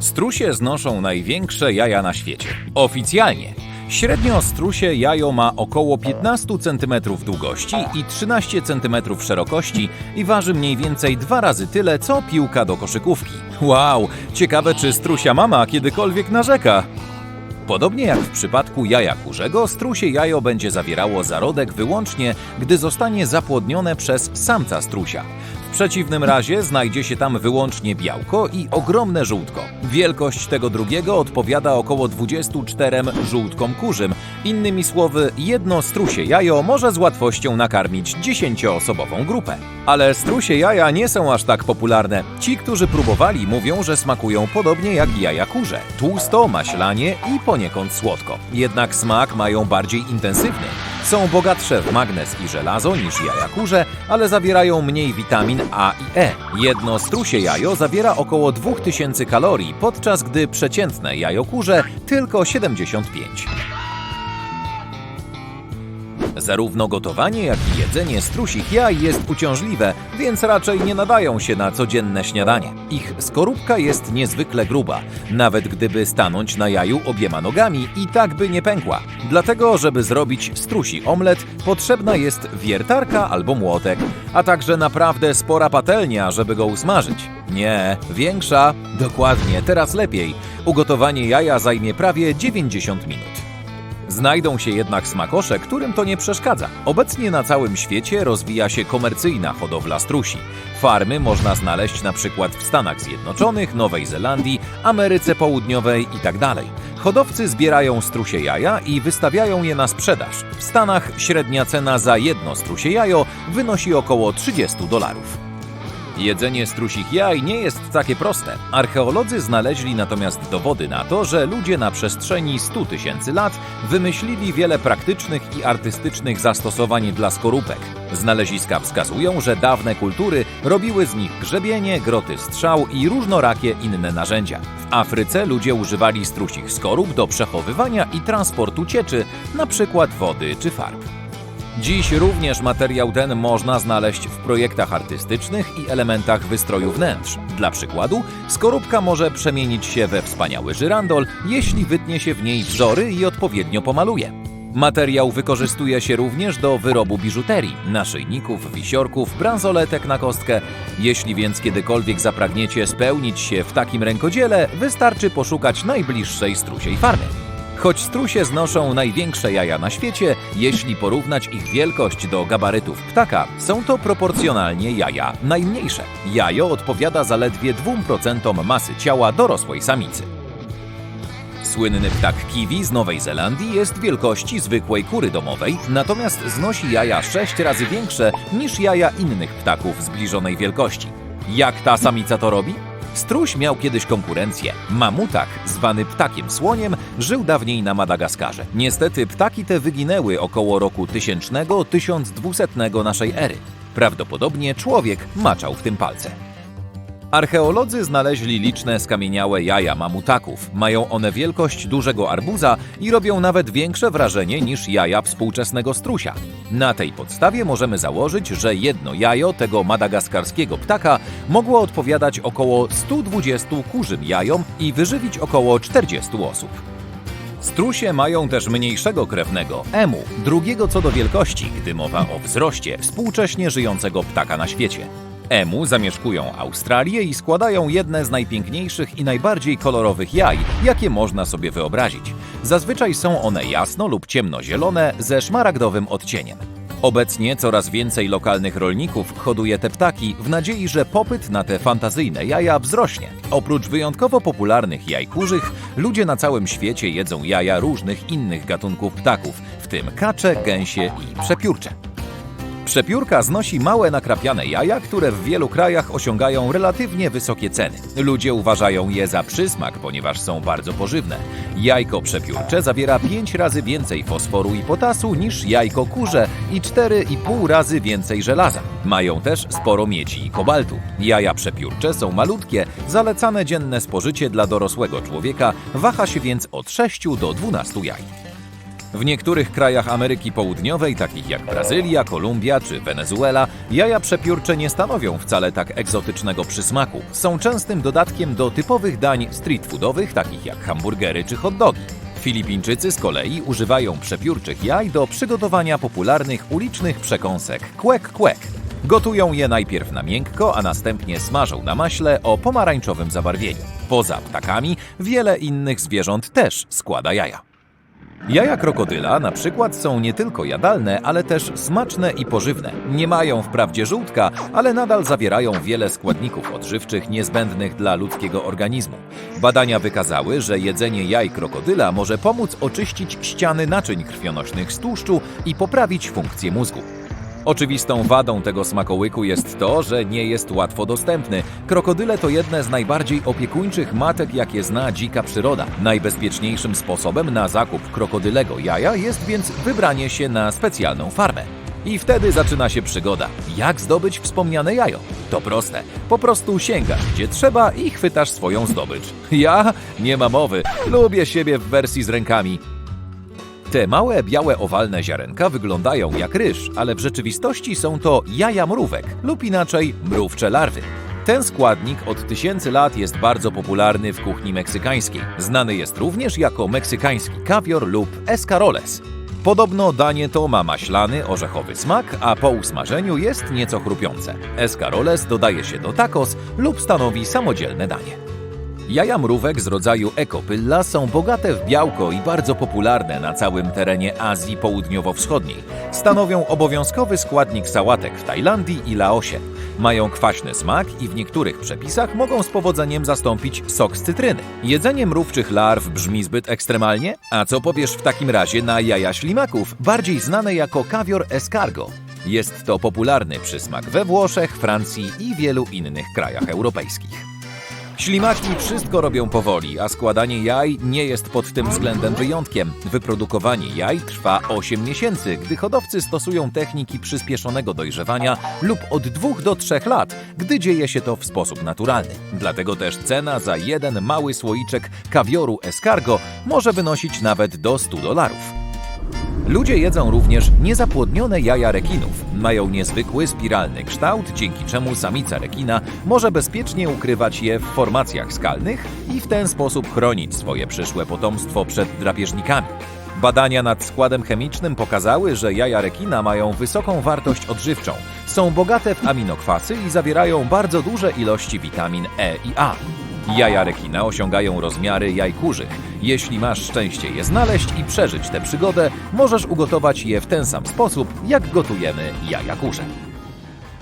Strusie znoszą największe jaja na świecie. Oficjalnie. Średnio strusie jajo ma około 15 cm długości i 13 cm szerokości i waży mniej więcej dwa razy tyle, co piłka do koszykówki. Wow, ciekawe czy strusia mama kiedykolwiek narzeka. Podobnie jak w przypadku jaja kurzego, strusie jajo będzie zawierało zarodek wyłącznie, gdy zostanie zapłodnione przez samca strusia. W przeciwnym razie znajdzie się tam wyłącznie białko i ogromne żółtko. Wielkość tego drugiego odpowiada około 24 żółtkom kurzym. Innymi słowy, jedno strusie jajo może z łatwością nakarmić 10-osobową grupę. Ale strusie jaja nie są aż tak popularne. Ci, którzy próbowali, mówią, że smakują podobnie jak jaja kurze. Tłusto, maślanie i poniekąd słodko. Jednak smak mają bardziej intensywny. Są bogatsze w magnez i żelazo niż jaja kurze, ale zawierają mniej witamin A i E. Jedno strusie jajo zawiera około 2000 kalorii, podczas gdy przeciętne jajo kurze tylko 75. Zarówno gotowanie, jak i jedzenie strusich jaj jest uciążliwe, więc raczej nie nadają się na codzienne śniadanie. Ich skorupka jest niezwykle gruba. Nawet gdyby stanąć na jaju obiema nogami, i tak by nie pękła. Dlatego, żeby zrobić strusi omlet, potrzebna jest wiertarka albo młotek, a także naprawdę spora patelnia, żeby go usmażyć. Nie, większa. Dokładnie, teraz lepiej. Ugotowanie jaja zajmie prawie 90 minut. Znajdą się jednak smakosze, którym to nie przeszkadza. Obecnie na całym świecie rozwija się komercyjna hodowla strusi. Farmy można znaleźć na przykład w Stanach Zjednoczonych, Nowej Zelandii, Ameryce Południowej itd. Hodowcy zbierają strusie jaja i wystawiają je na sprzedaż. W Stanach średnia cena za jedno strusie jajo wynosi około 30 dolarów. Jedzenie strusich jaj nie jest takie proste. Archeolodzy znaleźli natomiast dowody na to, że ludzie na przestrzeni 100 tysięcy lat wymyślili wiele praktycznych i artystycznych zastosowań dla skorupek. Znaleziska wskazują, że dawne kultury robiły z nich grzebienie, groty strzał i różnorakie inne narzędzia. W Afryce ludzie używali strusich skorup do przechowywania i transportu cieczy, przykład wody czy farb. Dziś również materiał ten można znaleźć w projektach artystycznych i elementach wystroju wnętrz. Dla przykładu, skorupka może przemienić się we wspaniały żyrandol, jeśli wytnie się w niej wzory i odpowiednio pomaluje. Materiał wykorzystuje się również do wyrobu biżuterii, naszyjników, wisiorków, bransoletek na kostkę. Jeśli więc kiedykolwiek zapragniecie spełnić się w takim rękodziele, wystarczy poszukać najbliższej strusiej farmy. Choć strusie znoszą największe jaja na świecie, jeśli porównać ich wielkość do gabarytów ptaka, są to proporcjonalnie jaja najmniejsze. Jajo odpowiada zaledwie 2% masy ciała dorosłej samicy. Słynny ptak kiwi z Nowej Zelandii jest wielkości zwykłej kury domowej, natomiast znosi jaja 6 razy większe niż jaja innych ptaków zbliżonej wielkości. Jak ta samica to robi? Struś miał kiedyś konkurencję. Mamutak, zwany ptakiem słoniem, żył dawniej na Madagaskarze. Niestety ptaki te wyginęły około roku 1000-1200 naszej ery. Prawdopodobnie człowiek maczał w tym palce. Archeolodzy znaleźli liczne skamieniałe jaja mamutaków. Mają one wielkość dużego arbuza i robią nawet większe wrażenie niż jaja współczesnego strusia. Na tej podstawie możemy założyć, że jedno jajo tego madagaskarskiego ptaka mogło odpowiadać około 120 kurzym jajom i wyżywić około 40 osób. Strusie mają też mniejszego krewnego, emu, drugiego co do wielkości, gdy mowa o wzroście współcześnie żyjącego ptaka na świecie. Emu zamieszkują Australię i składają jedne z najpiękniejszych i najbardziej kolorowych jaj, jakie można sobie wyobrazić. Zazwyczaj są one jasno lub ciemnozielone ze szmaragdowym odcieniem. Obecnie coraz więcej lokalnych rolników hoduje te ptaki w nadziei, że popyt na te fantazyjne jaja wzrośnie. Oprócz wyjątkowo popularnych jaj kurzych, ludzie na całym świecie jedzą jaja różnych innych gatunków ptaków, w tym kacze, gęsie i przepiórcze. Przepiórka znosi małe nakrapiane jaja, które w wielu krajach osiągają relatywnie wysokie ceny. Ludzie uważają je za przysmak, ponieważ są bardzo pożywne. Jajko przepiórcze zawiera 5 razy więcej fosforu i potasu niż jajko kurze i 4,5 razy więcej żelaza. Mają też sporo miedzi i kobaltu. Jaja przepiórcze są malutkie, zalecane dzienne spożycie dla dorosłego człowieka waha się więc od 6 do 12 jaj. W niektórych krajach Ameryki Południowej, takich jak Brazylia, Kolumbia czy Wenezuela, jaja przepiórcze nie stanowią wcale tak egzotycznego przysmaku. Są częstym dodatkiem do typowych dań street foodowych, takich jak hamburgery czy hot dogi. Filipińczycy z kolei używają przepiórczych jaj do przygotowania popularnych ulicznych przekąsek kwek kwek. Gotują je najpierw na miękko, a następnie smażą na maśle o pomarańczowym zabarwieniu. Poza ptakami, wiele innych zwierząt też składa jaja. Jaja krokodyla na przykład są nie tylko jadalne, ale też smaczne i pożywne. Nie mają wprawdzie żółtka, ale nadal zawierają wiele składników odżywczych niezbędnych dla ludzkiego organizmu. Badania wykazały, że jedzenie jaj krokodyla może pomóc oczyścić ściany naczyń krwionośnych z tłuszczu i poprawić funkcję mózgu. Oczywistą wadą tego smakołyku jest to, że nie jest łatwo dostępny. Krokodyle to jedne z najbardziej opiekuńczych matek, jakie zna dzika przyroda. Najbezpieczniejszym sposobem na zakup krokodylego jaja jest więc wybranie się na specjalną farmę. I wtedy zaczyna się przygoda. Jak zdobyć wspomniane jajo? To proste. Po prostu sięgasz gdzie trzeba i chwytasz swoją zdobycz. Ja? Nie ma mowy. Lubię siebie w wersji z rękami. Te małe, białe, owalne ziarenka wyglądają jak ryż, ale w rzeczywistości są to jaja mrówek lub inaczej mrówcze larwy. Ten składnik od tysięcy lat jest bardzo popularny w kuchni meksykańskiej. Znany jest również jako meksykański kawior lub escaroles. Podobno danie to ma maślany, orzechowy smak, a po usmażeniu jest nieco chrupiące. Escaroles dodaje się do tacos lub stanowi samodzielne danie. Jaja mrówek z rodzaju Ecopylla są bogate w białko i bardzo popularne na całym terenie Azji Południowo-Wschodniej. Stanowią obowiązkowy składnik sałatek w Tajlandii i Laosie. Mają kwaśny smak i w niektórych przepisach mogą z powodzeniem zastąpić sok z cytryny. Jedzenie mrówczych larw brzmi zbyt ekstremalnie? A co powiesz w takim razie na jaja ślimaków, bardziej znane jako kawior escargot? Jest to popularny przysmak we Włoszech, Francji i wielu innych krajach europejskich. Ślimaki wszystko robią powoli, a składanie jaj nie jest pod tym względem wyjątkiem. Wyprodukowanie jaj trwa 8 miesięcy, gdy hodowcy stosują techniki przyspieszonego dojrzewania lub od 2 do 3 lat, gdy dzieje się to w sposób naturalny. Dlatego też cena za jeden mały słoiczek kawioru escargot może wynosić nawet do 100 dolarów. Ludzie jedzą również niezapłodnione jaja rekinów. Mają niezwykły spiralny kształt, dzięki czemu samica rekina może bezpiecznie ukrywać je w formacjach skalnych i w ten sposób chronić swoje przyszłe potomstwo przed drapieżnikami. Badania nad składem chemicznym pokazały, że jaja rekina mają wysoką wartość odżywczą. Są bogate w aminokwasy i zawierają bardzo duże ilości witamin E i A. Jaja rekina osiągają rozmiary jaj kurzych. Jeśli masz szczęście je znaleźć i przeżyć tę przygodę, możesz ugotować je w ten sam sposób, jak gotujemy jaja kurze.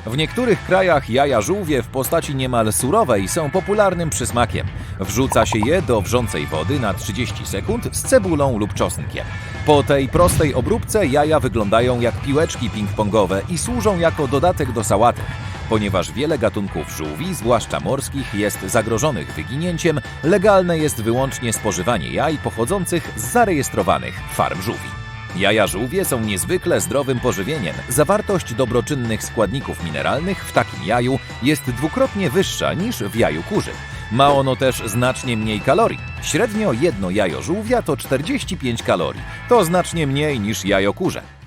W niektórych krajach jaja żółwie w postaci niemal surowej są popularnym przysmakiem. Wrzuca się je do wrzącej wody na 30 sekund z cebulą lub czosnkiem. Po tej prostej obróbce jaja wyglądają jak piłeczki ping-pongowe i służą jako dodatek do sałatek. Ponieważ wiele gatunków żółwi, zwłaszcza morskich, jest zagrożonych wyginięciem, legalne jest wyłącznie spożywanie jaj pochodzących z zarejestrowanych farm żółwi. Jaja żółwie są niezwykle zdrowym pożywieniem. Zawartość dobroczynnych składników mineralnych w takim jaju jest dwukrotnie wyższa niż w jaju kurzym. Ma ono też znacznie mniej kalorii. Średnio jedno jajo żółwia to 45 kalorii. To znacznie mniej niż jajo kurze.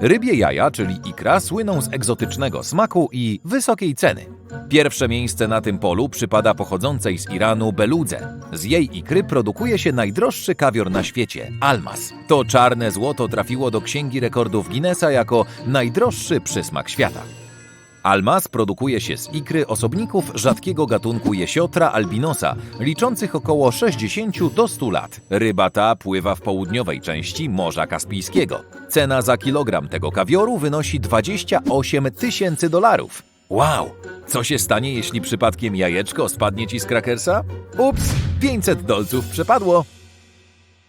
Rybie jaja, czyli ikra, słyną z egzotycznego smaku i wysokiej ceny. Pierwsze miejsce na tym polu przypada pochodzącej z Iranu beludze. Z jej ikry produkuje się najdroższy kawior na świecie almas. To czarne złoto trafiło do Księgi Rekordów Guinnessa jako najdroższy przysmak świata. Almas produkuje się z ikry osobników rzadkiego gatunku jesiotra albinosa, liczących około 60 do 100 lat. Ryba ta pływa w południowej części Morza Kaspijskiego. Cena za kilogram tego kawioru wynosi 28 tysięcy dolarów. Wow! Co się stanie, jeśli przypadkiem jajeczko spadnie ci z krakersa? Ups, 500 dolców przepadło.